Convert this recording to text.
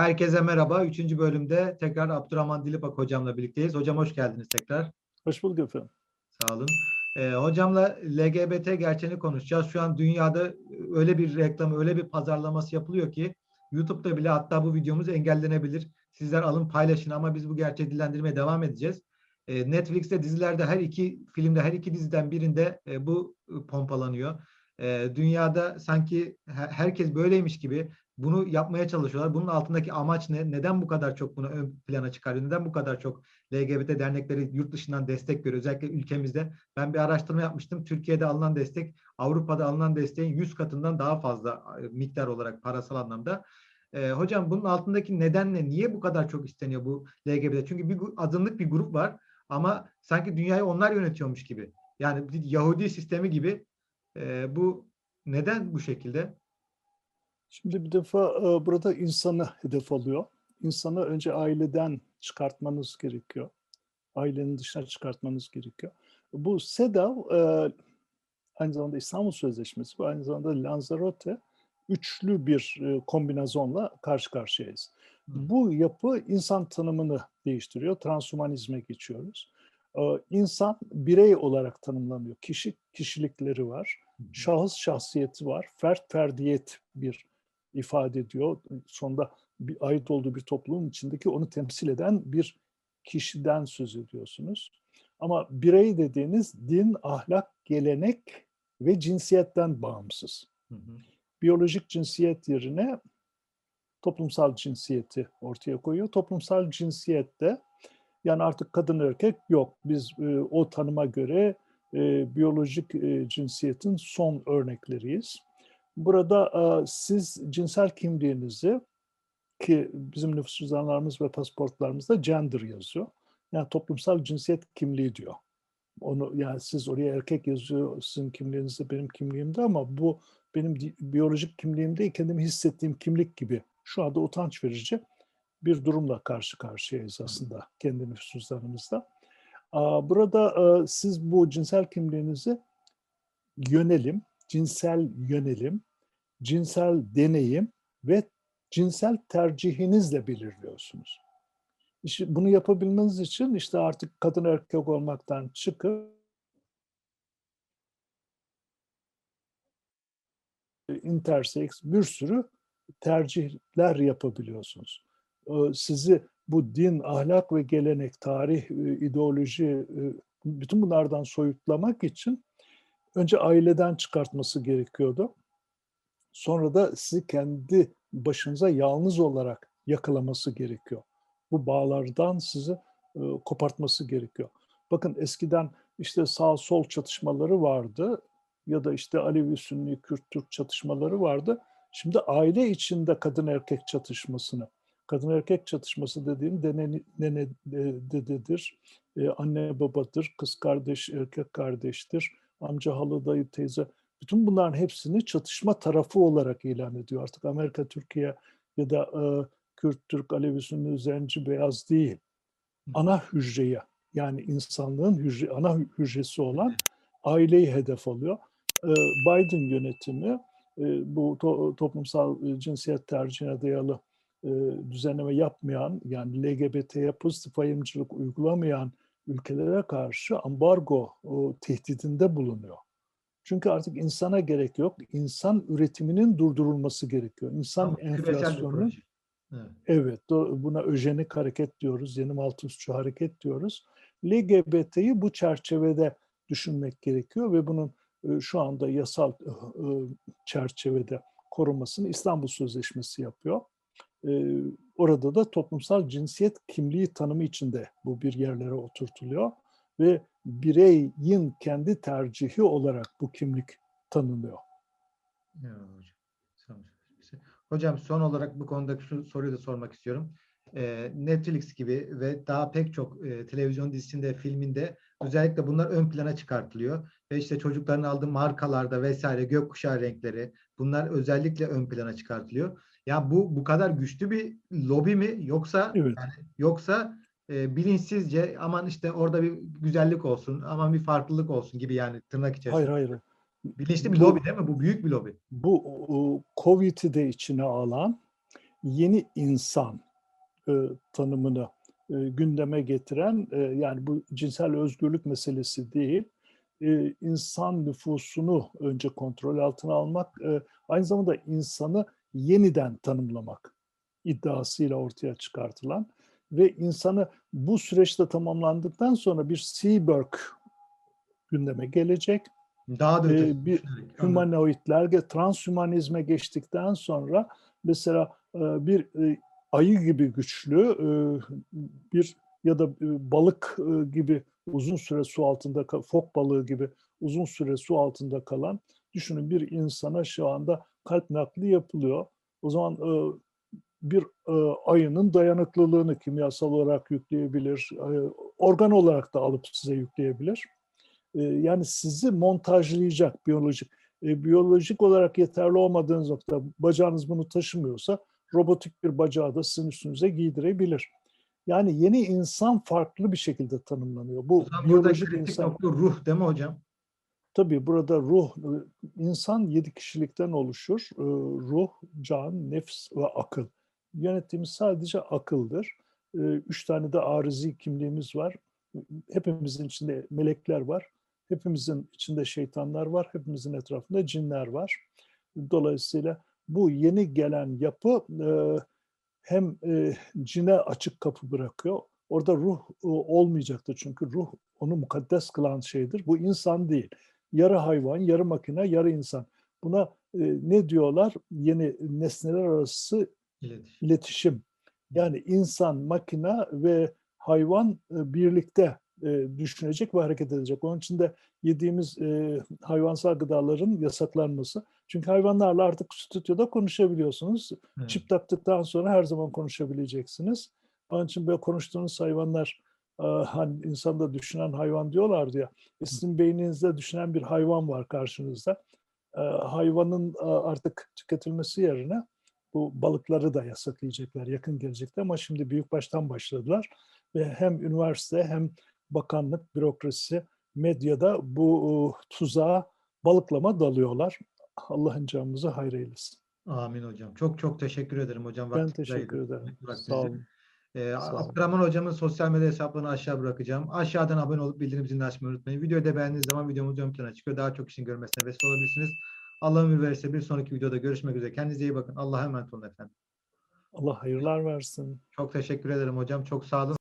Herkese merhaba. Üçüncü bölümde tekrar Abdurrahman Dilipak hocamla birlikteyiz. Hocam hoş geldiniz tekrar. Hoş bulduk efendim. Sağ olun. Ee, hocamla LGBT gerçeğini konuşacağız. Şu an dünyada öyle bir reklamı, öyle bir pazarlaması yapılıyor ki YouTube'da bile hatta bu videomuz engellenebilir. Sizler alın paylaşın ama biz bu gerçeği dillendirmeye devam edeceğiz. Ee, Netflix'te dizilerde her iki filmde, her iki diziden birinde e, bu pompalanıyor. Dünyada sanki herkes böyleymiş gibi bunu yapmaya çalışıyorlar. Bunun altındaki amaç ne? Neden bu kadar çok bunu ön plana çıkarıyor? Neden bu kadar çok LGBT dernekleri yurt dışından destek görüyor? Özellikle ülkemizde. Ben bir araştırma yapmıştım. Türkiye'de alınan destek, Avrupa'da alınan desteğin 100 katından daha fazla e, miktar olarak parasal anlamda. Ee, hocam bunun altındaki neden ne? Niye bu kadar çok isteniyor bu LGBT? Çünkü bir azınlık bir grup var ama sanki dünyayı onlar yönetiyormuş gibi. Yani Yahudi sistemi gibi. Ee, bu neden bu şekilde? Şimdi bir defa e, burada insanı hedef alıyor. İnsanı önce aileden çıkartmanız gerekiyor. Ailenin dışına çıkartmanız gerekiyor. Bu SEDAV e, aynı zamanda İstanbul Sözleşmesi ve aynı zamanda Lanzarote üçlü bir e, kombinasyonla karşı karşıyayız. Bu yapı insan tanımını değiştiriyor. Transhumanizme geçiyoruz. İnsan birey olarak tanımlanıyor. Kişi kişilikleri var. Şahıs şahsiyeti var. Fert ferdiyet bir ifade ediyor. Sonunda bir ait olduğu bir toplumun içindeki onu temsil eden bir kişiden söz ediyorsunuz. Ama birey dediğiniz din, ahlak, gelenek ve cinsiyetten bağımsız. Hı hı. Biyolojik cinsiyet yerine toplumsal cinsiyeti ortaya koyuyor. Toplumsal cinsiyette yani artık kadın erkek yok. Biz e, o tanıma göre e, biyolojik e, cinsiyetin son örnekleriyiz. Burada e, siz cinsel kimliğinizi ki bizim nüfus cüzdanlarımız ve pasaportlarımızda gender yazıyor. Yani toplumsal cinsiyet kimliği diyor. Onu yani siz oraya erkek yazıyor sizin kimliğinizde benim kimliğimde ama bu benim biyolojik kimliğim değil kendimi hissettiğim kimlik gibi şu anda utanç verici bir durumla karşı karşıyayız aslında kendi nüfus cüzdanımızda. Burada siz bu cinsel kimliğinizi yönelim, cinsel yönelim, cinsel deneyim ve cinsel tercihinizle belirliyorsunuz. İşte bunu yapabilmeniz için işte artık kadın erkek olmaktan çıkıp intersex bir sürü tercihler yapabiliyorsunuz. Sizi bu din, ahlak ve gelenek, tarih, ideoloji, bütün bunlardan soyutlamak için önce aileden çıkartması gerekiyordu. Sonra da sizi kendi başınıza yalnız olarak yakalaması gerekiyor. Bu bağlardan sizi e, kopartması gerekiyor. Bakın eskiden işte sağ sol çatışmaları vardı ya da işte Alevi Sünni Kürt Türk çatışmaları vardı. Şimdi aile içinde kadın erkek çatışmasını, kadın erkek çatışması dediğim nene, nene dededir, e, anne babadır, kız kardeş erkek kardeştir, amca halı dayı teyze bütün bunların hepsini çatışma tarafı olarak ilan ediyor. Artık Amerika, Türkiye ya da e, Kürt, Türk, Alevi, Sünni, Zenci, Beyaz değil. Ana hücreye yani insanlığın hücre, ana hücresi olan aileyi hedef alıyor. E, Biden yönetimi e, bu to, toplumsal e, cinsiyet tercihine dayalı e, düzenleme yapmayan yani LGBT'ye pozitif ayrımcılık uygulamayan ülkelere karşı ambargo tehdidinde bulunuyor. Çünkü artık insana gerek yok. İnsan üretiminin durdurulması gerekiyor. İnsan Ama enflasyonu Evet. evet buna öjenik hareket diyoruz. Yenim altı üstçü hareket diyoruz. LGBT'yi bu çerçevede düşünmek gerekiyor ve bunun e, şu anda yasal e, e, çerçevede korumasını İstanbul Sözleşmesi yapıyor. Orada da toplumsal cinsiyet kimliği tanımı içinde bu bir yerlere oturtuluyor ve bireyin kendi tercihi olarak bu kimlik tanınıyor. hocam. son olarak bu konudaki şu soruyu da sormak istiyorum. Netflix gibi ve daha pek çok televizyon dizisinde, filminde özellikle bunlar ön plana çıkartılıyor. Ve işte çocukların aldığı markalarda vesaire gökkuşağı renkleri bunlar özellikle ön plana çıkartılıyor. Ya bu bu kadar güçlü bir lobi mi yoksa evet. yani, yoksa e, bilinçsizce aman işte orada bir güzellik olsun, aman bir farklılık olsun gibi yani tırnak içerisinde. Hayır hayır. Bilinçli bir bu, lobi değil mi? Bu büyük bir lobi. Bu Covid'i de içine alan yeni insan e, tanımını e, gündeme getiren e, yani bu cinsel özgürlük meselesi değil e, insan nüfusunu önce kontrol altına almak e, aynı zamanda insanı yeniden tanımlamak iddiasıyla ortaya çıkartılan ve insanı bu süreçte tamamlandıktan sonra bir Seaberg gündeme gelecek. Daha da Ee, ötesi bir. Humanoidler, transhümanizme geçtikten sonra mesela e, bir e, ayı gibi güçlü e, bir ya da balık gibi uzun süre su altında, fok balığı gibi uzun süre su altında kalan düşünün bir insana şu anda kalp nakli yapılıyor. O zaman e, bir e, ayının dayanıklılığını kimyasal olarak yükleyebilir, e, organ olarak da alıp size yükleyebilir. E, yani sizi montajlayacak biyolojik. E, biyolojik olarak yeterli olmadığınız nokta bacağınız bunu taşımıyorsa robotik bir bacağı da sizin üstünüze giydirebilir. Yani yeni insan farklı bir şekilde tanımlanıyor. Bu burada biyolojik insan ruh değil mi hocam? Tabii burada ruh, e, insan yedi kişilikten oluşur. E, Ruh, can, nefs ve akıl. Yönettiğimiz sadece akıldır. E, Üç tane de arizi kimliğimiz var. Hepimizin içinde melekler var. Hepimizin içinde şeytanlar var. Hepimizin etrafında cinler var. Dolayısıyla bu yeni gelen yapı hem cine açık kapı bırakıyor. Orada ruh olmayacaktır çünkü ruh onu mukaddes kılan şeydir. Bu insan değil. Yarı hayvan, yarı makine, yarı insan. Buna e, ne diyorlar? Yeni nesneler arası İletişim. iletişim. Yani insan, makine ve hayvan e, birlikte e, düşünecek ve hareket edecek. Onun için de yediğimiz e, hayvansal gıdaların yasaklanması. Çünkü hayvanlarla artık stüdyoda konuşabiliyorsunuz. Evet. Çip taktıktan sonra her zaman konuşabileceksiniz. Onun için böyle konuştuğunuz hayvanlar hani insanda düşünen hayvan diyorlardı ya. e, Sizin beyninizde düşünen bir hayvan var karşınızda. E, Hayvanın e, artık tüketilmesi yerine bu balıkları da yasaklayacaklar yakın gelecekte ama şimdi büyük baştan başladılar ve hem üniversite hem bakanlık, bürokrasi, medyada bu e, tuzağa balıklama dalıyorlar. Allah'ın canımızı hayır eylesin. Amin hocam. Çok çok teşekkür ederim hocam. Ben teşekkür ederim. Sağ olun. Olun. Abdurrahman hocamın sosyal medya hesaplarını aşağı bırakacağım. Aşağıdan abone olup bildirim zilini açmayı unutmayın. Videoyu da beğendiğiniz zaman videomuz ön plana çıkıyor. Daha çok kişinin görmesine vesile olabilirsiniz. Allah ömür verirse bir sonraki videoda görüşmek üzere. Kendinize iyi bakın. Allah'a emanet olun efendim. Allah hayırlar versin. Çok teşekkür ederim hocam. Çok sağ olun.